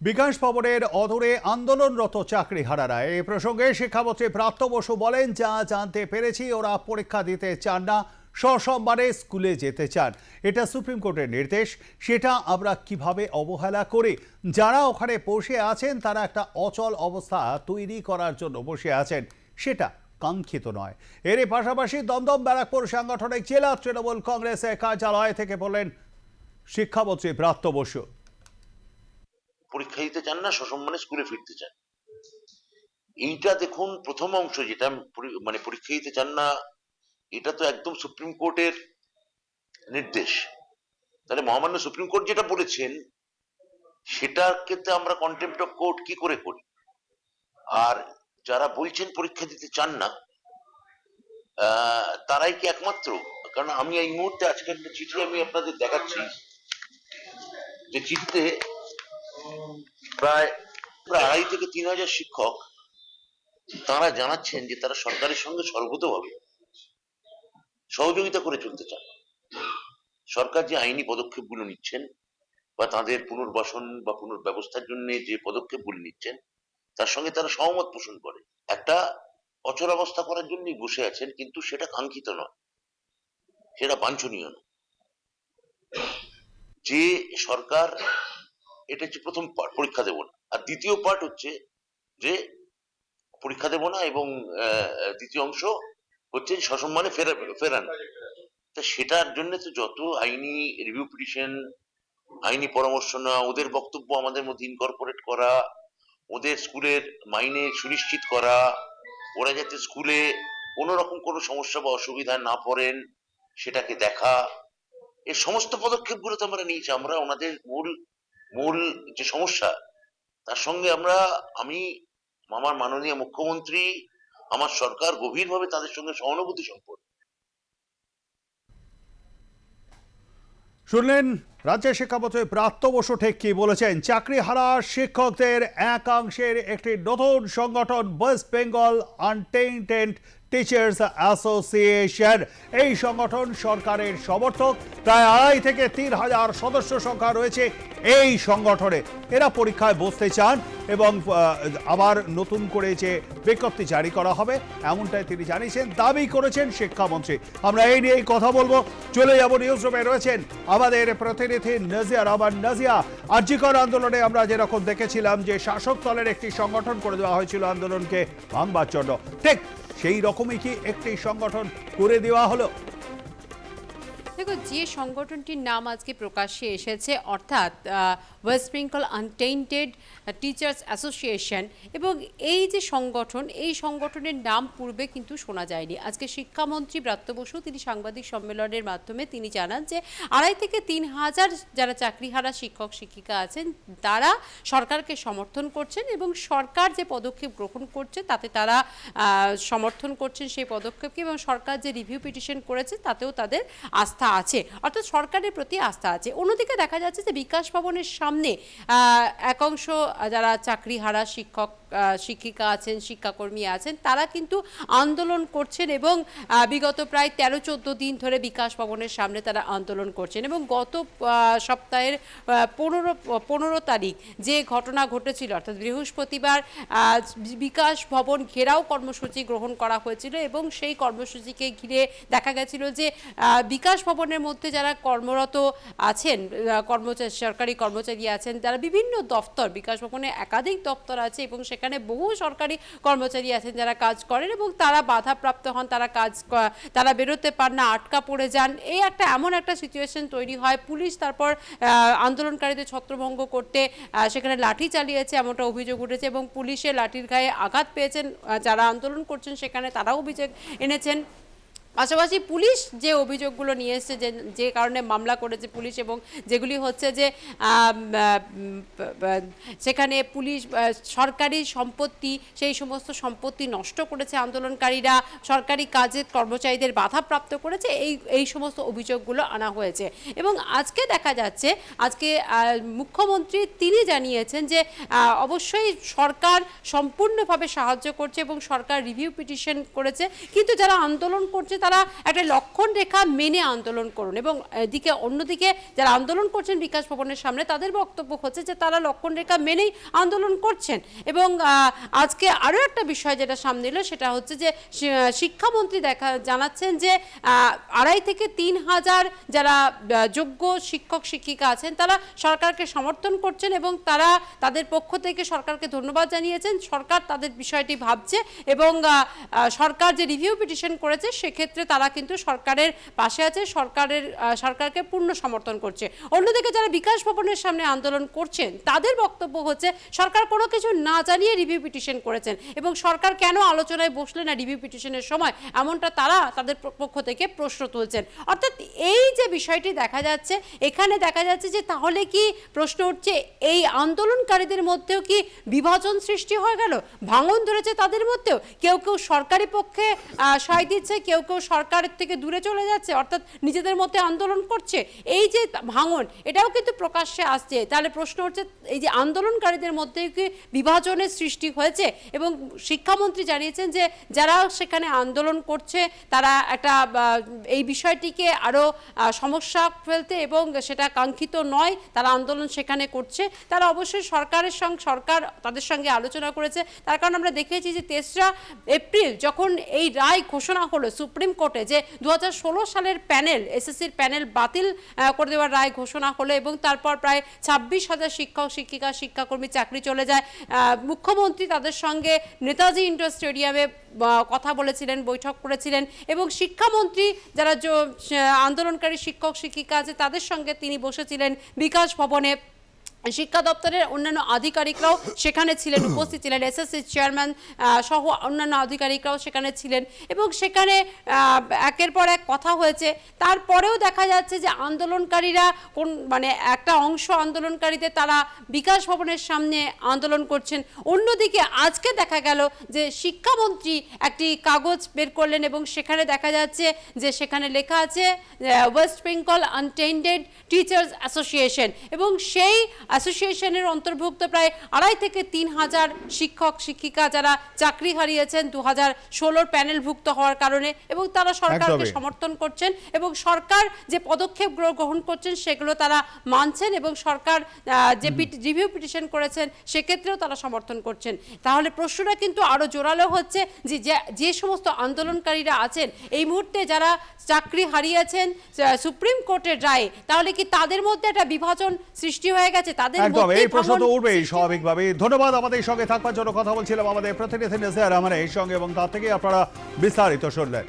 বিকাশ ভবনের অদূরে আন্দোলনরত চাকরিহারারা এই প্রসঙ্গে শিক্ষামন্ত্রী প্রাপ্ত বসু বলেন, যা জানতে পেরেছি, ওরা পরীক্ষা দিতে চান না, সসম্মানে স্কুলে যেতে চান। এটা সুপ্রিম কোর্টের নির্দেশ। সেটা আমরা কীভাবে অবহেলা করি? যারা ওখানে বসে আছেন, তারা একটা অচল অবস্থা তৈরি করার জন্য বসে আছেন, সেটা কাঙ্ক্ষিত নয়। এর পাশাপাশি দমদম ব্যারাকপুর সাংগঠনিক জেলা তৃণমূল কংগ্রেসের কার্যালয় থেকে বলেন শিক্ষামন্ত্রী প্রাপ্ত বসু পরীক্ষা দিতে চান না, সসম্মানে স্কুলে ফিরতে চান। এইটা দেখুন, প্রথম অংশ যেটা মানে পরীক্ষা দিতে চান না, এটা তো একদম সুপ্রিম কোর্টের নির্দেশ। তাহলে মহামান্য সুপ্রিম কোর্ট যেটা বলেছেন, সেটার ক্ষেত্রে আমরা কন্টেম্পট অফ কোর্ট কি করে করি? আর যারা বলছেন পরীক্ষা দিতে চান না তারাই কি একমাত্র? কারণ আমি এই মুহূর্তে আজকে একটা চিঠি আমি আপনাদের দেখাচ্ছি। যে চিঠিতে প্রায় প্রায় আড়াই থেকে তিন হাজার শিক্ষক তারা জানাচ্ছেন যে তারা সরকারের সঙ্গে সর্বতভাবে সহযোগিতা করে চলতে চান। সরকার যে আইনি পদক্ষেপগুলো নিচ্ছেন বা তাদের পুনর্বাসন বা পুনর্ব্যবস্থার জন্য যে পদক্ষেপগুলো নিচ্ছেন, তার সঙ্গে তারা সহমত পোষণ করে। একটা অচল অবস্থা করার জন্যই বসে আছেন, কিন্তু সেটা কাঙ্ক্ষিত নয়। সেটা বাঞ্ছনীয় নয়। যে সরকার এটা হচ্ছে প্রথম পার্ট পরীক্ষা দেব না। আর দ্বিতীয় পার্ট হচ্ছে যে পরীক্ষা দেব না এবং দ্বিতীয় অংশ হচ্ছে সসম্মানে ফেরা, ফেরান। তা সেটার জন্য তো যত আইনি রিভিউ পিটিশন আইনি পরামর্শ নেওয়া, ওদের বক্তব্য আমাদের মধ্যে ইনকর্পোরেট করা, ওদের স্কুলের মাইনে সুনিশ্চিত করা, ওরা যাতে স্কুলে কোনো রকম কোনো সমস্যা বা অসুবিধায় না পড়েন, সেটাকে দেখা এই সমস্ত পদক্ষেপগুলো তো আমরা নিয়েছি। আমরা ওনাদের মূল মূল যে সমস্যা, তার সঙ্গে আমরা, আমি আমার মাননীয় মুখ্যমন্ত্রী, আমার সরকার গভীরভাবে তাদের সঙ্গে সহানুভূতি সম্পর্ক। শুনলেন রাজ্যের শিক্ষামন্ত্রী প্রাপ্ত বসু ঠিক কি বলেছেন? চাকরি হারা শিক্ষকদের একাংশের একটি নতুন সংগঠন West Bengal untainted teachers association. এই সংগঠন সরকারের সমর্থক। প্রায় আড়াই থেকে তিন হাজার সদস্য সংখ্যা রয়েছে এই সংগঠনে। এরা পরীক্ষায় বসতে চান এবং আবার নতুন করে যে বিজ্ঞপ্তি জারি করা হবে, এমনটাই তিনি জানিয়েছেন, দাবি করেছেন শিক্ষামন্ত্রী। আমরা এই নিয়েই কথা বলব। চলে যাব নিউজ রুমে রয়েছেন আমাদের প্রতিনিধি নাজিয়া, রহমান নাজিয়া। আর্যিকর আন্দোলনে আমরা যেরকম দেখেছিলাম যে শাসক দলের একটি সংগঠন করে দেওয়া হয়েছিল আন্দোলনকে ভাঙবার জন্য। ঠিক সেই রকমই কি একটি সংগঠন করে দেওয়া হলো? দেখো যে সংগঠনটির নাম আজকে প্রকাশ্যে এসেছে, অর্থাৎ West Bengal untainted teachers association এবং এই যে সংগঠন, এই সংগঠনের নাম পূর্বে কিন্তু শোনা যায়নি। আজকে শিক্ষামন্ত্রী ব্রাত্য বসু তিনি সাংবাদিক সম্মেলনের মাধ্যমে তিনি জানান যে আড়াই থেকে তিন হাজার যারা চাকরিহারা শিক্ষক, শিক্ষিকা আছেন, তারা সরকারকে সমর্থন করছেন এবং সরকার যে পদক্ষেপ গ্রহণ করছে, তাতে তারা সমর্থন করছেন সেই পদক্ষেপকে এবং সরকার যে রিভিউ পিটিশন করেছে, তাতেও তাদের আস্থা আছে। অর্থাৎ সরকারের প্রতি আস্থা আছে। অন্যদিকে দেখা যাচ্ছে যে বিকাশ ভবনের সামনে একাংশ যারা চাকরি হারা শিক্ষক শিক্ষিকা আছেন, শিক্ষাকর্মী আছেন, তারা কিন্তু আন্দোলন করছেন এবং বিগত প্রায় তেরো, চোদ্দ দিন ধরে বিকাশ ভবনের সামনে তারা আন্দোলন করছেন এবং গত সপ্তাহের পনেরো পনেরো তারিখ যে ঘটনা ঘটেছিল, অর্থাৎ বৃহস্পতিবার বিকাশ ভবন ঘেরাও কর্মসূচি গ্রহণ করা হয়েছিল এবং সেই কর্মসূচিকে ঘিরে দেখা গেছিল যে বিকাশ ভবনের মধ্যে যারা কর্মরত আছেন কর্মচারী সরকারি কর্মচারী আছেন তারা বিভিন্ন দপ্তর, বিকাশ ভবনে একাধিক দপ্তর আছে এবং সেখানে বহু সরকারি কর্মচারী আছেন যারা কাজ করেন এবং তারা বাধাপ্রাপ্ত হন, তারা কাজ তারা বেরোতে পার না, আটকা পড়ে যান। এই একটা এমন একটা সিচুয়েশন তৈরি হয়, পুলিশ তারপর আন্দোলনকারীদের ছত্রভঙ্গ করতে সেখানে লাঠি চালিয়েছে এমনটা অভিযোগ উঠেছে এবং পুলিশে লাঠির গায়ে আঘাত পেয়েছেন যারা আন্দোলন করছেন সেখানে তারাও অভিযোগ এনেছেন। পাশাপাশি পুলিশ যে অভিযোগগুলো নিয়ে এসছে, যে যে কারণে মামলা করেছে পুলিশ এবং যেগুলি হচ্ছে যে সেখানে পুলিশ সরকারি সম্পত্তি, সেই সমস্ত সম্পত্তি নষ্ট করেছে আন্দোলনকারীরা, সরকারি কাজে কর্মচারীদের বাধাপ্রাপ্ত করেছে, এই এই সমস্ত অভিযোগগুলো আনা হয়েছে। এবং আজকে দেখা যাচ্ছে, আজকে মুখ্যমন্ত্রী তিনি জানিয়েছেন যে অবশ্যই সরকার সম্পূর্ণভাবে সাহায্য করছে এবং সরকার রিভিউ পিটিশন করেছে, কিন্তু যারা আন্দোলন করছে তারা একটা লক্ষণ রেখা মেনে আন্দোলন করুন এবং এদিকে অন্যদিকে যারা আন্দোলন করছেন বিকাশ ভবনের সামনে, তাদের বক্তব্য হচ্ছে যে তারা লক্ষণ রেখা মেনেই আন্দোলন করছেন। এবং আজকে আরও একটা বিষয় যেটা সামনে এলো, সেটা হচ্ছে যে শিক্ষামন্ত্রী দেখা, জানাচ্ছেন যে আড়াই থেকে তিন হাজার যারা যোগ্য শিক্ষক, শিক্ষিকা আছেন, তারা সরকারকে সমর্থন করছেন এবং তারা তাদের পক্ষ থেকে সরকারকে ধন্যবাদ জানিয়েছেন। সরকার তাদের বিষয়টি ভাবছে এবং সরকার যে রিভিউ পিটিশন করেছে, সেক্ষেত্রে তারা কিন্তু সরকারের পাশে আছে সরকারের সরকারকে পূর্ণ সমর্থন করছে। অন্যদিকে যারা বিকাশ ভবনের সামনে আন্দোলন করছেন তাদের বক্তব্য হচ্ছে সরকার কোনো কিছু না জানিয়ে রিভিউ পিটিশন করেছেন এবং সরকার কেন আলোচনায় বসলে না রিভিউ পিটিশনের সময়? এমনটা তারা তাদের পক্ষ থেকে প্রশ্ন তুলছেন। অর্থাৎ এই যে বিষয়টি দেখা যাচ্ছে এখানে দেখা যাচ্ছে যে তাহলে কি প্রশ্ন উঠছে এই আন্দোলনকারীদের মধ্যেও কি বিভাজন সৃষ্টি হয়ে গেল? ভাঙন ধরেছে তাদের মধ্যেও? কেউ কেউ সরকারি পক্ষে আহ, সায় দিচ্ছে কেউ কেউ সরকারের থেকে দূরে চলে যাচ্ছে, অর্থাৎ নিজেদের মধ্যে আন্দোলন করছে, এই যে ভাঙন, এটাও কিন্তু প্রকাশ্যে আসছে। তাহলে প্রশ্ন হচ্ছে, এই যে আন্দোলনকারীদের মধ্যে কি বিভাজনের সৃষ্টি হয়েছে? এবং শিক্ষামন্ত্রী জানিয়েছেন যে, যারা সেখানে আন্দোলন করছে, তারা একটা এই বিষয়টিকে আরও সমস্যা ফেলতে এবং সেটা কাঙ্ক্ষিত নয়, তারা আন্দোলন সেখানে করছে। তারা অবশ্যই সরকারের সঙ্গে সরকার তাদের সঙ্গে আলোচনা করেছে। তার কারণ আমরা দেখেছি যে তেসরা এপ্রিল যখন এই রায় ঘোষণা হলো, সুপ্রিম কোর্টে যে দু হাজার ষোলো সালের প্যানেল, এসএসসির প্যানেল বাতিল করে দেওয়ার রায় ঘোষণা হলো এবং তারপর প্রায় ছাব্বিশ হাজার শিক্ষক, শিক্ষিকা, শিক্ষাকর্মী চাকরি চলে যায়। মুখ্যমন্ত্রী তাদের সঙ্গে নেতাজি ইন্ডোর স্টেডিয়ামে কথা বলেছিলেন, বৈঠক করেছিলেন এবং শিক্ষামন্ত্রী যারা আন্দোলনকারী শিক্ষক, শিক্ষিকা আছে, তাদের সঙ্গে তিনি বসেছিলেন বিকাশ ভবনে। শিক্ষা দপ্তরের অন্যান্য আধিকারিকরাও সেখানে ছিলেন উপস্থিত ছিলেন। এসএসসি চেয়ারম্যান সহ অন্যান্য আধিকারিকরাও সেখানে ছিলেন এবং সেখানে একের পর এক কথা হয়েছে। তারপরেও দেখা যাচ্ছে যে আন্দোলনকারীরা কোন মানে একটা অংশ আন্দোলনকারীদের তারা বিকাশ ভবনের সামনে আন্দোলন করছেন। অন্যদিকে আজকে দেখা গেল যে শিক্ষামন্ত্রী একটি কাগজ বের করলেন এবং সেখানে দেখা যাচ্ছে যে সেখানে লেখা আছে West Bengal untainted teachers association এবং সেই অ্যাসোসিয়েশনের অন্তর্ভুক্ত প্রায় আড়াই থেকে তিন হাজার শিক্ষক শিক্ষিকা যারা চাকরি হারিয়েছেন দু হাজার ষোলোর প্যানেলভুক্ত হওয়ার কারণে এবং তারা সরকারকে সমর্থন করছেন এবং সরকার যে পদক্ষেপ গ্রহণ করছেন সেগুলো তারা মানছেন এবং সরকার যে রিভিউ পিটিশন করেছেন সেক্ষেত্রেও তারা সমর্থন করছেন। তাহলে প্রশ্নটা কিন্তু আরও জোরালো হচ্ছে যে যে- যে সমস্ত আন্দোলনকারীরা আছেন এই মুহূর্তে যারা চাকরি হারিয়েছেন সুপ্রিম কোর্টের রায়ে তাহলে কি তাদের মধ্যে একটা বিভাজন সৃষ্টি হয়ে গেছে? তাদের একদম এই প্রশ্ন তো উঠবেই স্বাভাবিকভাবে ধন্যবাদ আমাদের সঙ্গে থাকবার জন্য কথা বলছিলাম আমাদের প্রতিনিধি আর আমার এই সঙ্গে এবং তার থেকে আপনারা বিস্তারিত শুনলেন।